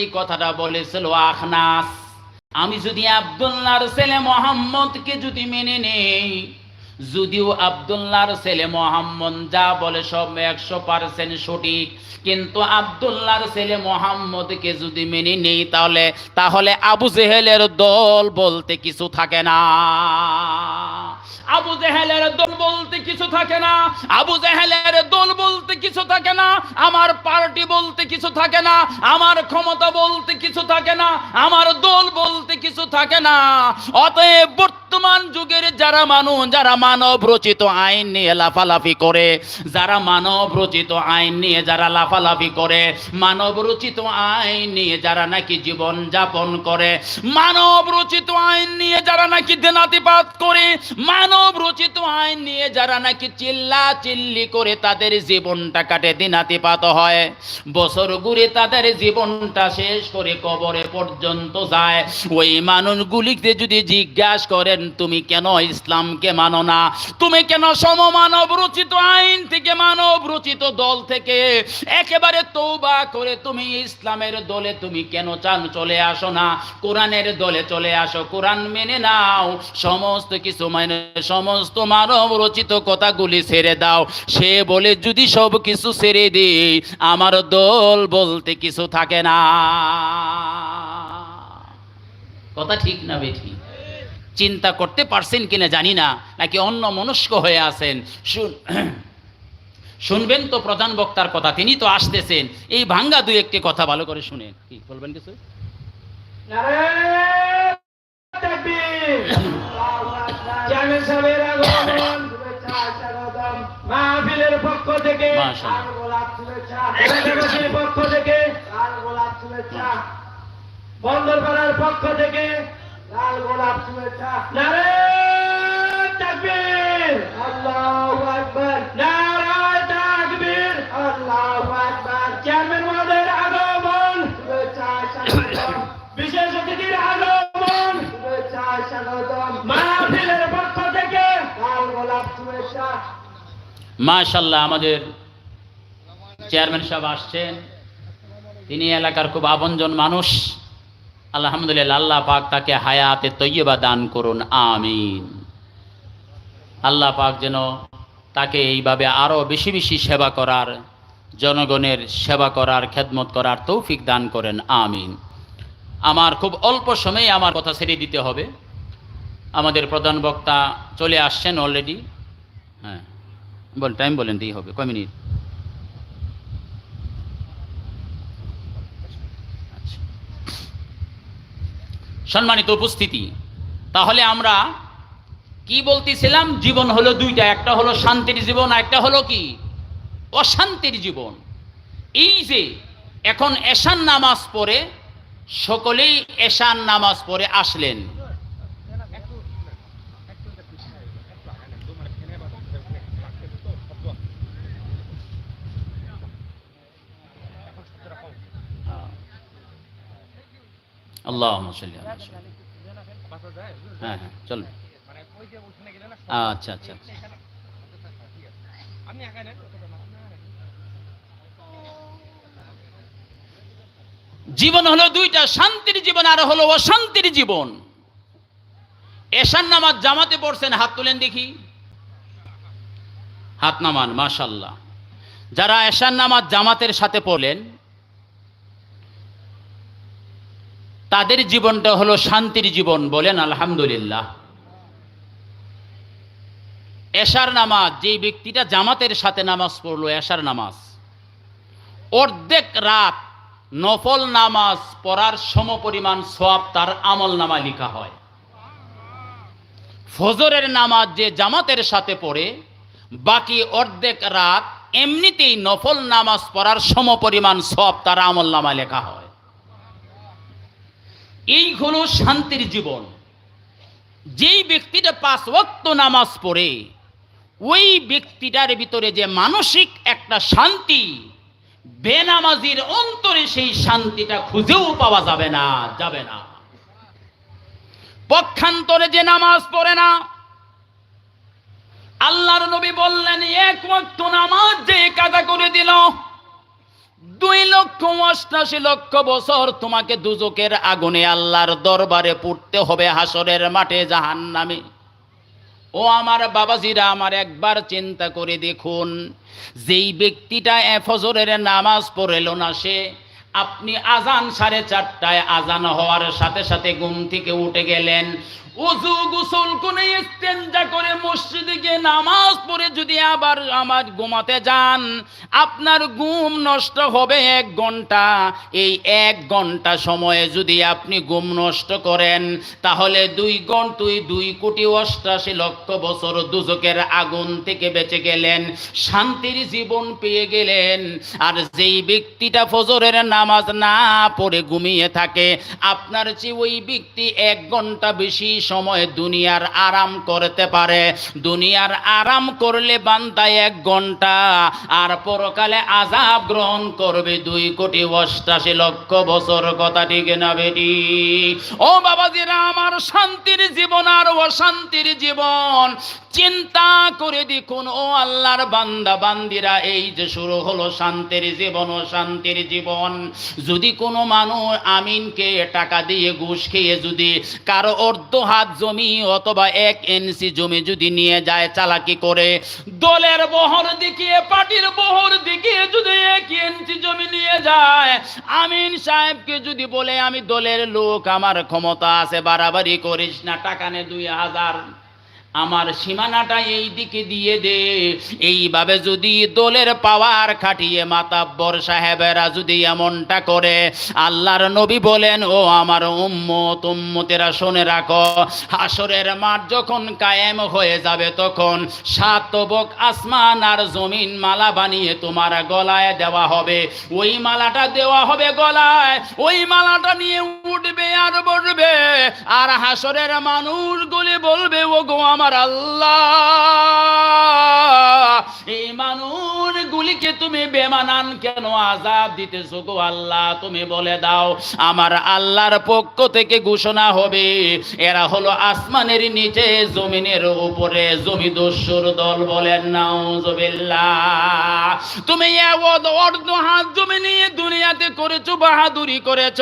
এই কথাটা বলেছিল আখনাস। আমি যদি আব্দুল্লাহর ছেলে মোহাম্মদকে যদি মেনে নেই, যদিও আব্দুল্লাহর ছেলে মোহাম্মদ যা বলে সব একশো পার্সেন্ট সঠিক, কিন্তু আব্দুল্লাহর ছেলে মোহাম্মদকে যদি মেনে নেই তাহলে তাহলে আবু জেহেলের দল বলতে কিছু থাকে না। আবু জেহেলের দল বলতে কিছু থাকে না। আবু জেহেলের দল বলতে কিছু থাকে না। আমার পার্টি বলতে কিছু থাকে না। আমার ক্ষমতা বলতে কিছু থাকে না। আমার দল বলতে কিছু থাকে না। অতএব বর্তমান যুগের যারা মানুষ, যারা মানব রচিত আইন নিয়ে লাফালাফি করে, যারা মানব রচিত আইন নিয়ে যারা লাফালাফি করে, মানব রচিত আইন নিয়ে যারা নাকি জীবন যাপন করে, মানব রচিত আইন নিয়ে যারা নাকি দেনাতিপাত করে, মানব রচিত আইন নিয়ে যারা নাকি চিল্লা চিল্লি করে তাদের জীবনটা কাটে দিনাতিপাত হয়। বছর ঘুরে তাদের জীবনটা শেষ করে কবরে পর্যন্ত যায়। ওই মানুষগুলিকে যদি জিজ্ঞাসা করেন তুমি কেন ইসলামকে মানো না? তুমি কেন সমমানব রচিত আইন থেকে মানব রচিত দল থেকে? একেবারে তৌবা করে তুমি ইসলামের দলে তুমি কেন চান চলে আসো না? কোরআনের দলে চলে আসো, কোরআন মেনে নাও। সমস্ত কিছু মানে সমস্ত মানব রচিত কথাগুলি ছেড়ে দাও। সে বলে, যদি সব কিছু ছেড়ে দিই, আমার দল বলতে কিছু থাকে না। কথা ঠিক না বেঠি চিন্তা করতে পারছেন কিনা জানি না, নাকি অন্য মনস্ক হয়ে আছেন। শুন শুনবেন তো প্রধান বক্তার কথা, তিনি তো আসতেছেন। এই ভাঙ্গা দুই একটি কথা ভালো করে শুনেন। কি, বলবেন কিছু? পক্ষ থেকে পক্ষ থেকে নারায়ণ তাকবীর। আল্লাহু আকবার। নারায়ণ তাকবীর। আল্লাহু আকবার। চেয়ারম্যান মহোদয়ের আগমন। বিশেষ অতিথির আগমন। মাহফিলের পক্ষ থেকে। লাল গোলাপ শুভেচ্ছা। মাশাল্লাহ আমাদের চেয়ারম্যান সাহেব আসছেন। তিনি এলাকার খুব আপনজন মানুষ। আলহামদুলিল্লাহ, আল্লাহ পাক তাকে হায়াতে তৈয়বা দান করুন, আমিন। আল্লাহ পাক যেন তাকে এইভাবে আরও বেশি বেশি সেবা করার, জনগণের সেবা করার, খেদমত করার তৌফিক দান করেন, আমিন। আমার খুব অল্প সময়ে আমার কথা ছেড়ে দিতে হবে। আমাদের প্রধান বক্তা চলে আসছেন অলরেডি। হ্যাঁ বল টাইম বলেন দিই হবে, কয় মিনিট? সম্মানিত উপস্থিতি, তাহলে আমরা কি বলতেছিলাম? জীবন হলো দুইটা, একটা হলো শান্তির জীবন, আর একটা হলো কি? অশান্তির জীবন। এই যে এখন এশান নামাজ পড়ে, সকলেই এশান নামাজ পড়ে আসলেন। আল্লাহ হ্যাঁ হ্যাঁ চল। আচ্ছা আচ্ছা আচ্ছা। জীবন হলো দুইটা, শান্তির জীবন আর হলো অশান্তির জীবন। এশান নামাজ জামাতে পড়ছেন, হাত তুলেন দেখি। হাত নামান মাশাল্লাহ যারা এশান নামাজ জামাতের সাথে পড়লেন তাদের জীবনটা হলো শান্তির জীবন, বলেন আলহামদুলিল্লাহ। এশার নামাজ, যেই ব্যক্তিটা জামাতের সাথে নামাজ পড়ল, এশার নামাজ। অর্ধেক রাত নফল নামাজ পড়ার সমপরিমাণ সব তার আমল নামা লিখা হয়। ফজরের নামাজ যে জামাতের সাথে পড়ে, বাকি অর্ধেক রাত এমনিতেই নফল নামাজ পড়ার সমপরিমাণ সব তার আমল নামা লেখা হয়। এই হলো শান্তির জীবন। যেই ব্যক্তিটা পাঁচ ওয়াক্ত নামাজ পড়ে, ওই ব্যক্তিটার ভিতরে যে মানসিক একটা শান্তি, বেনামাজির অন্তরে সেই শান্তিটা খুঁজেও পাওয়া যাবে না যাবে না। পক্ষান্তরে যে নামাজ পড়ে না, আল্লাহর নবী বললেন, এক ওয়াক্ত নামাজ যে কাজা করে দিল দুই লক্ষ অষ্টাশি লক্ষ বছর তোমাকে দুজকের আগুনে আল্লাহর দরবারে পড়তে হবে হাসরের মাঠে জাহান নামে ও আমার বাবাজিরা, আমার একবার চিন্তা করে দেখুন, যেই ব্যক্তিটা এফজরের ফজরের নামাজ পড়েল না সে আপনি আজান সাড়ে চারটায় আজান হওয়ার সাথে সাথে ঘুম থেকে উঠে গেলেন। উজু গোসল করে ইস্তেঞ্জা করে মসজিদে গিয়ে নামাজ পড়ে যদি আবার আমার ঘুমাতে যান, আপনার ঘুম নষ্ট হবে এক ঘণ্টা। এই এক ঘণ্টা সময়ে যদি আপনি ঘুম নষ্ট করেন, তাহলে দুই ঘন্টুই দুই কোটি অষ্টাশি লক্ষ বছর দুজকের আগুন থেকে বেঁচে গেলেন, শান্তির জীবন পেয়ে গেলেন। আর যেই ব্যক্তিটা ফজরের নামাজ না পড়ে ঘুমিয়ে থাকে। আপনার চেয়ে ওই ব্যক্তি এক ঘণ্টা বেশি সময় দুনিয়ার আরাম করতে পারে। দুনিয়ার আরাম করলে বান্দা এক ঘণ্টা, আর পরকালে আজাব গ্রহণ করবে দুই কোটি অষ্টাশি লক্ষ বছর। কথা ঠিক না বেটি? ও বাবাজিরা, আমার শান্তির জীবন আর অশান্তির জীবন। চিন্তা করে দেখুন, ও আল্লাহর বান্দা, বান্দিরা, এই যে শুরু হলো শান্তির জীবন ও শান্তির জীবন। যদি কোনো মানুষ আমিনকে টাকা দিয়ে ঘুষ খেয়ে যদি কারও অর্ধ হাত জমি অথবা এক এনসি জমি যদি নিয়ে যায় চালাকি করে, দলের বহর দেখিয়ে পার্টির বহর দেখিয়ে যদি এক এনসি জমি নিয়ে যায়, আমিন সাহেবকে যদি বলে, আমি দলের লোক, আমার ক্ষমতা আছে, বাড়াবাড়ি করিস না, টাকা নে দুই হাজার। আমার সীমানাটা এই দিকে দিয়ে দে। এইভাবে যদি দলের পাওয়ার খাটিয়ে মাতাব্বর সাহেবেরা যদি এমনটা করে, আল্লাহর নবী বলেন, ও আমার উম্মত, উম্মতেরা শুনে রাখো, হাসরের মাঠ যখন কায়েম হয়ে যাবে তখন সাত সাতবক আসমান আর জমিন মালা বানিয়ে তোমার গলায় দেওয়া হবে। ওই মালাটা দেওয়া হবে গলায়, ওই মালাটা নিয়ে উঠবে আর বলবে আর হাসরের মানুষগুলি বলবে ও গো আমার আল্লাহ। এই মানুষগুলিকে তুমি বেমানান কেন আজাব দিতেছো গো আল্লাহ? তুমি বলে দাও, আমার আল্লাহর পক্ষ থেকে ঘোষণা হবে, এরা হলো আসমানের নিচে, জমিনের উপরে, জমি দস্যুর দল বলেন, নাউজুবিল্লাহ। তুমি অর্ধ অর্ধ হাত জমি নিয়ে দুনিয়াতে করেছ, বাহাদুরি করেছ।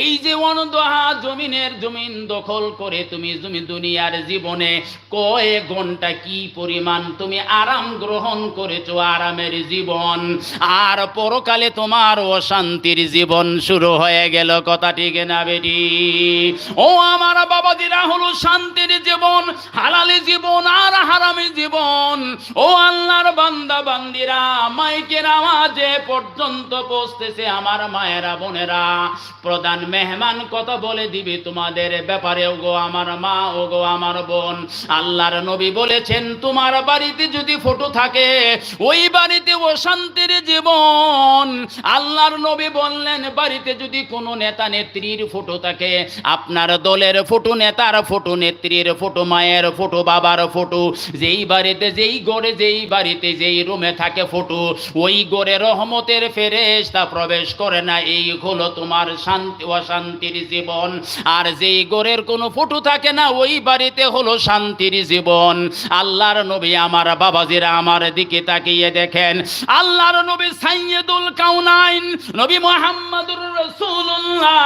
এই যে অনন্ত হাত জমিনের জমিন দখল করে তুমি তুমি দুনিয়ার জীবনে কয়েক ঘণ্টা কি পরিমাণ তুমি আরাম গ্রহণ করেছ আরামের জীবন? আর পরকালে তোমার অশান্তির জীবন শুরু হয়ে গেল, কথা ঠিক না বেটি? ও আমার বাবাদিরা হলো শান্তির জীবন, হালালি জীবন আর হারামি জীবন। ও আল্লাহর বান্দা বান্দিরা, মাইকের আওয়াজে পর্যন্ত পৌঁছতেছে আমার মায়েরা বোনেরা। প্রধান মেহমান কথা বলে দিবে তোমাদের ব্যাপারে ওগো আমার মা ওগো আমার বোন। আল্লাহর নবী বলেছেন, তোমার বাড়িতে যদি ফটো থাকে, ওই বাড়িতে অশান্তির জীবন। আল্লাহর নবী বললেন, বাড়িতে যদি কোনো নেতা নেত্রীর ফটো থাকে, আপনার দলের ফটো, নেতার ফটো, নেত্রীর ফটো, মায়ের ফটো, বাবার ফটো, যেই বাড়িতে, যেই গড়ে, যেই বাড়িতে, যেই রুমে থাকে ফটো, ওই গড়ে রহমতের ফেরেশতা প্রবেশ করে না, এই হলো তোমার শান্তি, অশান্তির জীবন। আর যেই গড়ের কোনো ফটো থাকে না, ওই বাড়িতে হলো শান্তির জীবন। আল্লাহর নবী আমার বাবাজিরা আমার দিকে তাকিয়ে দেখেন। আল্লাহর নবী সাইয়্যিদুল কাউনাইন, নবী মুহাম্মদুর রাসূলুল্লাহ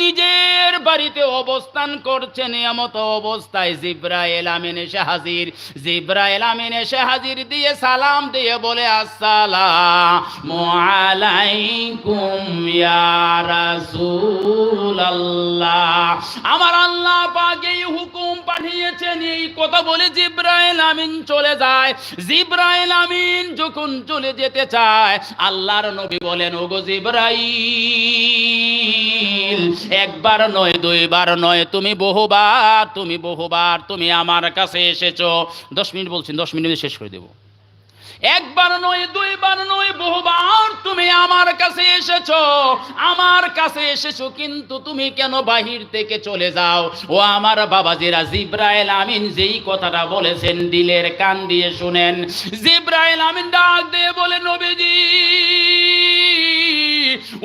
নিজের বাড়িতে অবস্থান করছেন। এমত অবস্থায় জিব্রাইল আমিন এসে হাজির। জিব্রাইল আমিন এসে হাজির দিয়ে সালাম দিয়ে বলে, আসসালামু আলাইকুম ইয়া রাসূলুল্লাহ। আমার আল্লাহ পাক হুকুম পাঠিয়েছেন এই কথা বলে জিব্রাইল আমিন চলে যায়। জিব্রাইল আমিন যখন চলে যেতে চায়, আল্লাহর নবী বলেন, ওগো জিব্রাইল, একবার নয়, দুইবার নয়, তুমি বহুবার তুমি বহুবার, তুমি আমার কাছে এসেছ। দশ মিনিট বলছেন দশ মিনিট শেষ করে দেবো। একবার নয়, দুইবার নয়, বহুবার তুমি আমার কাছে এসেছ। আমার কাছে এসেছ, কিন্তু তুমি কেন বাহির থেকে চলে যাও? ও আমার বাবা জিরা জিব্রাইল আমিন যেই কথাটা বলেছেন, দিলের কান দিয়ে শুনেন। জিব্রাইল আমিন ডাক দিয়ে বলে, নবীজি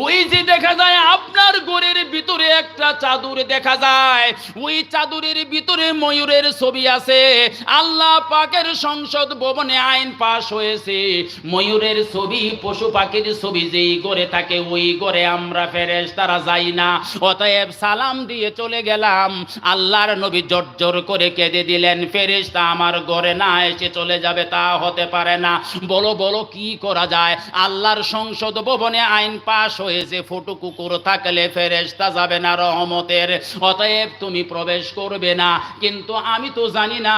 ওই যে দেখা যায় আপনার ঘরের ভিতরে একটা চাদর দেখা যায়, ওই চাদরের ভিতরে ময়ূরের ছবি আছে। আল্লাহ পাকের সংসদ ভবনে আইন পাশ হয়েছে। ময়ূরের ছবি, পশু পাখির ছবি যেই করে থাকে, ওই করে আমরা ফেরেস তারা যাই না। অতএব সালাম দিয়ে চলে গেলাম। আল্লাহর নবী জর্জর করে কেঁদে দিলেন, ফেরেশতা আমার ঘরে না এসে চলে যাবে তা হতে পারে না। বলো বলো কি করা যায়? আল্লাহর সংসদ ভবনে আইন পাশ হয়েছে ফটো কুকুর থাকলে ফেরেশতা যাবে না রহমতের। অতএব তুমি প্রবেশ করবে না। কিন্তু আমি তো জানি না,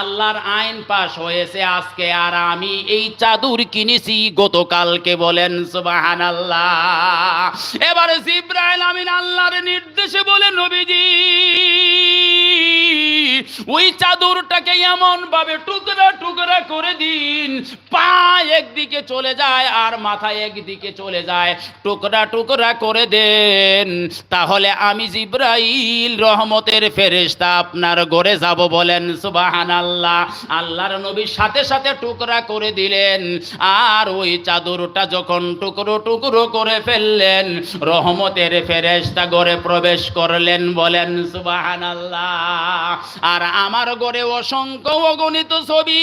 আল্লাহর আইন পাশ হয়েছে আজকে। আর আমি এই চাদর কিনেছি, গতকালকে বলেন সুবাহান আল্লাহ এবারে জিব্রাইল আমিন আল্লাহর নির্দেশে বলে, নবীজি, ওই চাদরটাকে এমন ভাবে টুকরা টুকরা করে দিন। পা একদিকে চলে যায় আর মাথা একদিকে চলে যায়। টুকরা টুকরা করে দেন। তাহলে আমি জিব্রাইল রহমতের ফেরেশতা আপনার ঘরে যাব বলেন সুবাহান আল্লাহ আল্লাহর নবীর সাথে সাথে টুকরা করে দিলেন। আর ওই চাদরটা যখন টুকরো টুকরো করে ফেললেন, রহমতের ফেরেশতা ঘরে প্রবেশ করলেন বলেন সুবাহান আল্লাহ আর আমার ঘরে অসংখ্য অগণিত ছবি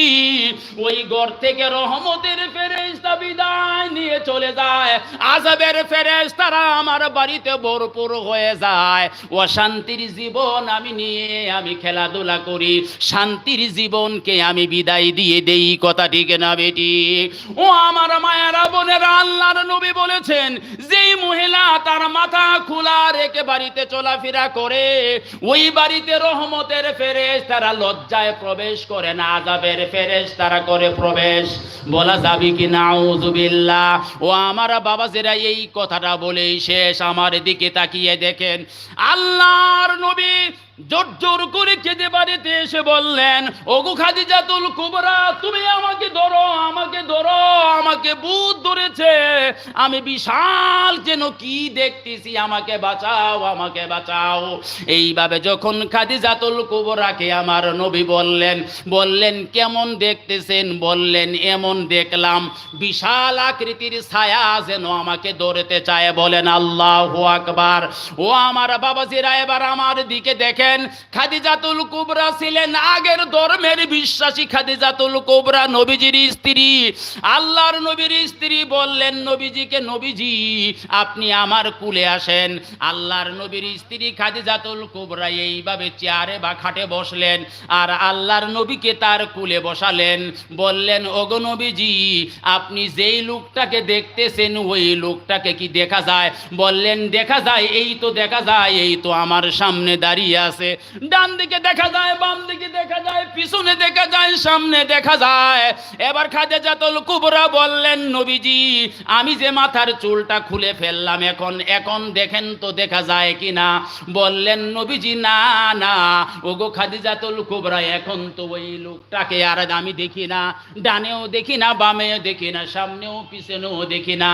ওই ঘর থেকে রহমতের ফেরেশতা বিদায় নিয়ে চলে যায়। আজাবের ফেরেশতারা আমার বাড়িতে ভরপুর হয়ে যায়। অশান্তির জীবন আমি নিয়ে আমি খেলাধুলা করি। শান্তির জীবনকে আমি বিদায় দিয়ে দেই, কথা ঠিক না বেটি? ও আমার মায়েরা, বোনেরা, আল্লাহর নবী বলেছেন, যেই মহিলা তার মাথা খোলা রেখে বাড়িতে চলাফেরা করে, ওই বাড়িতে রহমতের ফেরেশ তারা লজ্জায় প্রবেশ করে না। আজাবের ফেরেশ তারা করে প্রবেশ। বলা যাবে কি না উজুবিল্লাহ ও আমার বাবাজেরা এই কথাটা বলেই শেষ, আমার দিকে তাকিয়ে দেখেন, আল্লাহর নবী জোর করে কেঁদে বাড়িতে এসে বললেন, ওগু খাদিজাতুল কুবরা, তুমি আমাকে ধরো আমাকে ধরো, আমাকে বুধ ধরেছে। আমি বিশাল যেন কি দেখতেছি, আমাকে বাঁচাও আমাকে বাঁচাও। এইভাবে যখন খাদিজাতুল কুবরাকে আমার নবী বললেন বললেন, কেমন দেখতেছেন? বললেন, এমন দেখলাম, বিশাল আকৃতির ছায়া যেন আমাকে ধরতে চায়। বলেন, আল্লাহু আকবার। ও আমার বাবাজিরা, এবার আমার দিকে দেখেন খাদিজাতুল কুবরা ছিলেন আগের ধর্মের বিশ্বাসী খাদিজাতুল কুবরা নবীজির স্ত্রী। আল্লাহর নবীর স্ত্রী বললেন, নবীজিকে নবীজি, আপনি আমার কুলে আসেন। আল্লাহর নবীর স্ত্রী খাদিজাতুল কুবরা এইভাবে চেয়ারে বা খাটে বসলেন আর আল্লাহর নবীকে তার কুলে বসালেন। বললেন, ওগো নবীজি, আপনি যেই লোকটাকে দেখতেছেন, ওই লোকটাকে কি দেখা যায়? বললেন, দেখা যায়, এই তো দেখা যায়, এই তো আমার সামনে দাঁড়িয়ে আছে। ডান দিকে দেখা যায় বাম দিকে দেখা যায়, পিছনে দেখা যায়, সামনে দেখা যায়। এবার খাদিজাতুল কুবরা বললেন, নবীজি, আমি যে মাথার চুলটা খুলে ফেললাম এখন এখন দেখেন তো দেখা যায় কি না বললেন, নবীজি, না না, ওগো খাদিজাতুল কুবরা, এখন তো ওই লোকটাকে আর আমি দেখি না। ডানেও দেখি না, বামেও দেখি না, সামনেও, পিছনেও দেখি না।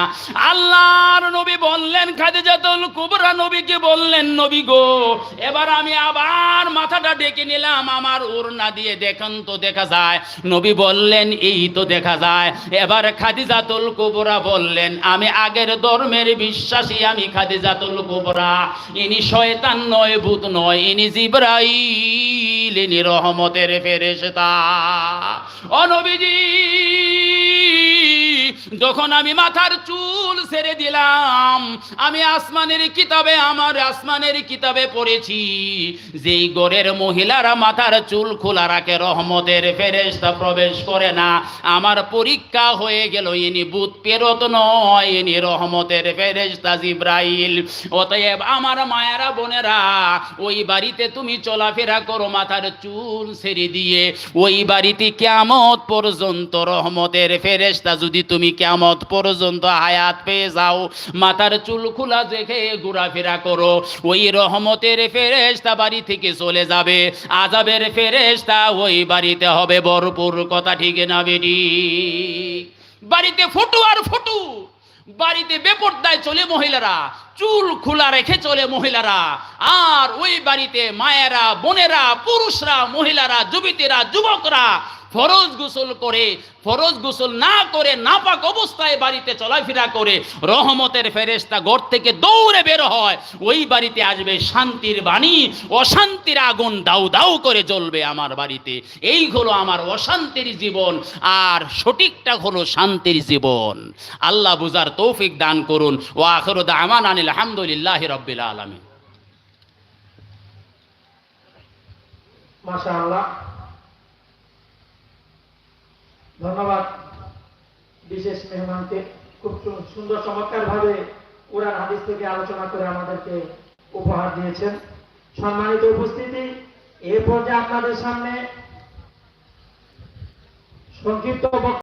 আল্লাহর নবী বললেন, খাদিজাতুল কুবরা নবীকে বললেন, নবী গো, এবার আমি আবার মাথাটা ডেকে নিলাম, আমার ওড়না দিয়ে দেখেন তো দেখা যায়। নবী বললেন, এই তো দেখা যায়। এবার খাদিজাতুল কুবরা বললেন, আমি আগের ধর্মের বিশ্বাসী, আমি খাদিজাতুল কুবরা। ইনি শয়তান নয়, ভূত নয়, ইনি জিব্রাইল, ইনি রহমতের ফেরেশতা। অনবীজি যখন আমি মাথার চুল ছেড়ে দিলাম, আমি আসমানের কিতাবে, আমার আসমানের কিতাবে পড়েছি, যেই গড়ের মহিলারা মাথার চুল খোলা রাখে, রহমতের ফেরেশতা প্রবেশ করে না। আমার পরীক্ষা হয়ে গেল, ইনি বুধ পেরত নয়, ইনি রহমতের ফেরেশতা জিব্রাইল। অতএব আমার মায়েরা, বোনেরা, ওই বাড়িতে তুমি চলাফেরা করো, মাথার চুল ছেড়ে দিয়ে। ওই বাড়িতে কেমত পর্যন্ত রহমতের ফেরেশতা যদি তুমি কেমত পর্যন্ত হায়াত পেয়ে যাও। মাথার চুল খোলা দেখে ঘোরাফেরা করো। ওই রহমতের ফেরেশতা বাড়ি থেকে চলে যাবে। আজাবের ফেরেশতা ওই বাড়িতে হবে। ভরপুর কথা ঠিক না বেটি। বাড়িতে ফটু আর ফটু। বাড়িতে বেপর্দায় চলে মহিলারা। চুল খোলা রেখে চলে মহিলারা। আর ওই বাড়িতে মায়েরা, বোনেরা, পুরুষরা, মহিলারা, যুবতীরা, যুবকরা ফরজ গোসল করে, ফরজ গোসল না করে নাপাক অবস্থায় বাড়িতে চলাফেরা করে, রহমতের ফেরেশতা ঘর থেকে দৌড়ে বের হয়। ওই বাড়িতে আসবে শান্তির বাণী, অশান্তির আগুন দাউ দাউ করে জ্বলবে আমার বাড়িতে। এই হলো আমার অশান্তির জীবন, আর সঠিকটা হলো শান্তির জীবন। আল্লাহ বুজার তৌফিক দান করুন। ও আখর দামান আনিল আলহামদুলিল্লাহ রব্বিল আলমী মাশাআল্লাহ। ধন্যবাদ বিশেষ মেহমানকে খুব সুন্দর চমৎকার ভাবে কোরআন হাদিস থেকে আলোচনা করে আমাদেরকে উপহার দিয়েছেন। সম্মানিত উপস্থিতি এরপর যে আপনাদের সামনে সংক্ষিপ্ত